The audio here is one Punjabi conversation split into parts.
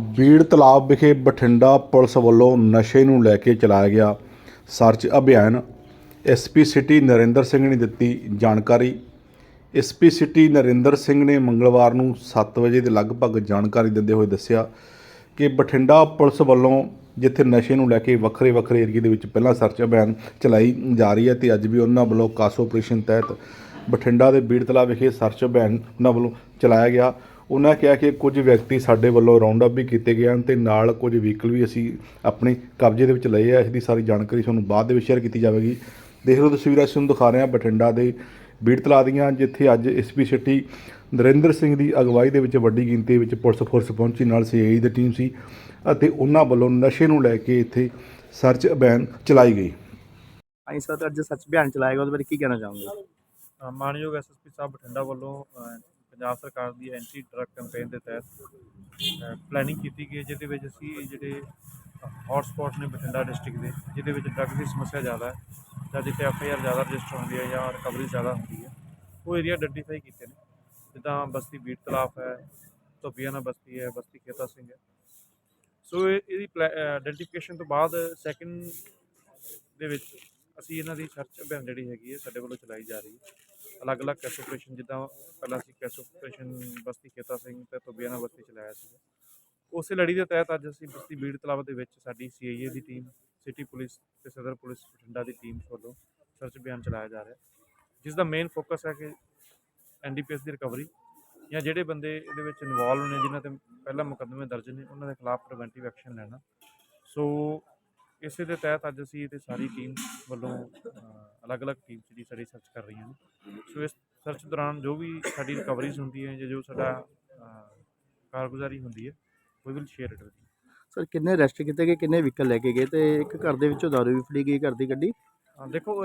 ਬੀੜ ਤਲਾਬ ਵਿਖੇ ਬਠਿੰਡਾ ਪੁਲਿਸ ਵੱਲੋਂ ਨਸ਼ੇ ਨੂੰ ਲੈ ਕੇ ਚਲਾਇਆ ਗਿਆ ਸਰਚ ਅਭਿਆਨ। ਐਸਪੀ ਸਿਟੀ ਨਰਿੰਦਰ ਸਿੰਘ ਨੇ ਦਿੱਤੀ ਜਾਣਕਾਰੀ। ਐਸਪੀ ਸਿਟੀ ਨਰਿੰਦਰ ਸਿੰਘ ਨੇ ਮੰਗਲਵਾਰ ਨੂੰ 7 ਵਜੇ ਦੇ ਲਗਭਗ ਜਾਣਕਾਰੀ ਦਿੰਦੇ ਹੋਏ ਦੱਸਿਆ ਕਿ ਬਠਿੰਡਾ ਪੁਲਿਸ ਵੱਲੋਂ ਜਿੱਥੇ ਨਸ਼ੇ ਨੂੰ ਲੈ ਕੇ ਵੱਖਰੇ ਵੱਖਰੇ ਏਰੀਏ ਦੇ ਵਿੱਚ ਪਹਿਲਾਂ ਸਰਚ ਅਭਿਆਨ ਚਲਾਈ ਜਾ ਰਹੀ ਹੈ ਤੇ ਅੱਜ ਵੀ ਉਹਨਾਂ ਵੱਲੋਂ ਕਾਸ ਆਪਰੇਸ਼ਨ ਤਹਿਤ ਬਠਿੰਡਾ ਦੇ ਬੀੜ ਤਲਾਬ ਵਿਖੇ ਸਰਚ ਅਭਿਆਨ ਉਹਨਾਂ ਵੱਲੋਂ ਚਲਾਇਆ ਗਿਆ। ਉਹਨਾਂ ਕਿਹਾ ਕਿ ਕੁਝ ਵਿਅਕਤੀ ਸਾਡੇ ਵੱਲੋਂ ਰਾਉਂਡ ਅਪ ਵੀ ਕੀਤੇ ਗਏ ਹਨ ਤੇ ਨਾਲ ਕੁਝ ਵਹੀਕਲ ਵੀ ਅਸੀਂ ਆਪਣੇ ਕਬਜ਼ੇ ਦੇ ਵਿੱਚ ਲਏ ਆ। ਇਸ ਦੀ ਸਾਰੀ ਜਾਣਕਾਰੀ ਤੁਹਾਨੂੰ ਬਾਅਦ ਦੇ ਵਿੱਚ ਸ਼ੇਅਰ ਕੀਤੀ ਜਾਵੇਗੀ। ਦੇਖ ਲਓ ਤਸਵੀਰਾਂ ਅਸੀਂ ਤੁਹਾਨੂੰ ਦਿਖਾ ਰਹੇ ਹਾਂ ਬਠਿੰਡਾ ਦੇ ਬੀੜ ਤਲਾਬ ਦੀਆਂ ਜਿੱਥੇ ਅੱਜ ਐਸਪੀ ਸਿਟੀ ਨਰਿੰਦਰ ਸਿੰਘ ਦੀ ਅਗਵਾਈ ਦੇ ਵਿੱਚ ਵੱਡੀ ਗਿਣਤੀ ਵਿੱਚ ਪੁਲਿਸ ਫੋਰਸ ਪਹੁੰਚੀ। ਨਾਲ ਸੀਆਈ ਦੀ ਟੀਮ ਸੀ ਅਤੇ ਉਹਨਾਂ ਵੱਲੋਂ ਨਸ਼ੇ ਨੂੰ ਲੈ ਕੇ ਇੱਥੇ ਸਰਚ ਅਭਿਆਨ ਚਲਾਈ ਗਈ। ਹਾਂਜੀ ਸਰ ਤੇ ਅੱਜ ਸੱਚ ਬਿਆਨ ਚਲਾਏਗਾ ਉਹਦੇ ਬਾਰੇ ਕੀ ਕਹਿਣਾ ਚਾਹੋਗੇ? ਮਾਨਯੋਗ ਐਸਐਸਪੀ ਸਾਹਿਬ ਬਠਿੰਡਾ ਵੱਲੋਂ ਪੰਜਾਬ ਸਰਕਾਰ ਦੀ ਐਂਟੀ ਡਰੱਗ ਕੈਂਪੇਨ ਦੇ ਤਹਿਤ ਪਲੈਨਿੰਗ ਕੀਤੀ ਗਈ ਹੈ, ਜਿਹਦੇ ਵਿੱਚ ਅਸੀਂ ਜਿਹੜੇ ਹੌਟ ਸਪੌਟ ਨੇ ਬਠਿੰਡਾ ਡਿਸਟ੍ਰਿਕਟ ਦੇ ਜਿਹਦੇ ਵਿੱਚ ਡਰੱਗ ਦੀ ਸਮੱਸਿਆ ਜ਼ਿਆਦਾ ਹੈ ਜਾਂ ਜਿੱਥੇ ਐੱਫ ਆਈ ਆਰ ਜ਼ਿਆਦਾ ਰਜਿਸਟਰ ਹੁੰਦੀ ਹੈ ਜਾਂ ਰਿਕਵਰੀ ਜ਼ਿਆਦਾ ਹੁੰਦੀ ਹੈ ਉਹ ਏਰੀਆ ਆਈਡੈਂਟੀਫਾਈ ਕੀਤੇ ਨੇ। ਜਿੱਦਾਂ ਬਸਤੀ ਬੀੜ ਤਲਾਫ ਹੈ ਧੋਬੀਆਣਾ ਬਸਤੀ ਹੈ ਬਸਤੀ ਖੇਤਾ ਸਿੰਘ ਹੈ। ਸੋ ਇਹ- ਇਹਦੀ ਆਈਡੈਂਟੀਫਿਕੇਸ਼ਨ ਤੋਂ ਬਾਅਦ ਸੈਕਿੰਡ ਦੇ ਵਿੱਚ ਅਸੀਂ ਇਹਨਾਂ ਦੀ ਸਰਚ ਅਭਿਆਨ ਜਿਹੜੀ ਹੈਗੀ ਹੈ ਸਾਡੇ ਵੱਲੋਂ ਚਲਾਈ ਜਾ ਰਹੀ ਹੈ। ਅਲੱਗ-ਅਲੱਗ ਕੈਸ ਆਪਰੇਸ਼ਨ ਜਿੱਦਾਂ ਪਹਿਲਾਂ ਅਸੀਂ ਕੈਸ ਆਪਰੇਸ਼ਨ ਬਸਤੀ ਖੇਤਾ ਸਿੰਘ ਤੇ ਧੋਬੀਆਣਾ ਬਸਤੀ ਚਲਾਇਆ ਸੀ ਉਸੇ ਲੜੀ ਦੇ ਤਹਿਤ ਅੱਜ ਅਸੀਂ ਬਸਤੀ ਬੀੜ ਤਲਾਬ ਦੇ ਵਿੱਚ ਸਾਡੀ ਸੀਆਈਏ ਦੀ ਟੀਮ ਸਿਟੀ ਪੁਲਿਸ ਤੇ ਸਦਰ ਪੁਲਿਸ ਬਠਿੰਡਾ ਦੀ ਟੀਮ ਵੱਲੋਂ ਸਰਚ ਅਭਿਆਨ ਚਲਾਇਆ ਜਾ ਰਿਹਾ। ਜਿਸ ਦਾ ਮੇਨ ਫੋਕਸ ਹੈ ਕਿ ਐਨਡੀਪੀਐਸ ਦੀ ਰਿਕਵਰੀ ਜਾਂ ਜਿਹੜੇ ਬੰਦੇ ਇਹਦੇ ਵਿੱਚ ਇਨਵੋਲਵ ਨੇ, ਜਿਨ੍ਹਾਂ ਤੇ ਪਹਿਲਾਂ ਮੁਕੱਦਮੇ ਦਰਜ ਨੇ, ਉਹਨਾਂ ਦੇ ਖਿਲਾਫ ਪ੍ਰੀਵੈਂਟਿਵ ਐਕਸ਼ਨ ਲੈਣਾ। ਸੋ ਇਸੇ ਦੇ ਤਹਿਤ ਅੱਜ ਅਸੀਂ ਤੇ ਸਾਰੀ ਟੀਮ ਵੱਲੋਂ ਅਲੱਗ-ਅਲੱਗ ਟੀਮ ਜਿਹੜੀ ਸਾਡੀ ਸਰਚ ਕਰ ਰਹੀਆਂ ਨੇ। ਸੋ ਇਸ ਸਰਚ ਦੌਰਾਨ ਜੋ ਵੀ ਸਾਡੀ ਰਿਕਵਰੀਜ਼ ਹੁੰਦੀ ਹੈ ਜਾਂ ਜੋ ਸਾਡਾ ਕਾਰਗੁਜ਼ਾਰੀ ਹੁੰਦੀ ਹੈ we will share it with sir ਕਿੰਨੇ ਅਰੈਸਟ ਕੀਤੇ ਗਏ ਕਿੰਨੇ ਵਹੀਕਲ ਲੈ ਕੇ ਗਏ ਤੇ ਇੱਕ ਘਰ ਦੇ ਵਿੱਚੋਂ ਦਾਰੂ ਵੀ ਫੜੀ ਗਈ ਘਰ ਦੀ ਗੱਡੀ? ਹਾਂ ਦੇਖੋ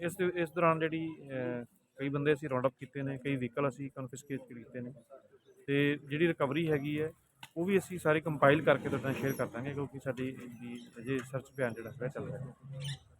ਇਸ ਇਸ ਦੌਰਾਨ ਜਿਹੜੀ ਕਈ ਬੰਦੇ ਅਸੀਂ ਰਾਉਂਡ ਅਪ ਕੀਤੇ ਨੇ ਕਈ ਵਹੀਕਲ ਅਸੀਂ ਕਨਫਿਸਕੇਟ ਕੀਤੇ ਨੇ। ਤੇ ਜਿਹੜੀ ਰਿਕਵਰੀ ਹੈਗੀ ਹੈ ਉਹ ਵੀ ਅਸੀਂ ਸਾਰੀ ਕੰਪਾਈਲ ਕਰਕੇ ਤੁਹਾਡੇ ਨਾਲ ਸ਼ੇਅਰ ਕਰ ਦਾਂਗੇ ਕਿਉਂਕਿ ਸਾਡੀ ਅਜੇ ਸਰਚ ਅਭਿਆਨ ਜਿਹੜਾ ਹੈ ਚੱਲ ਰਿਹਾ। ਹੈ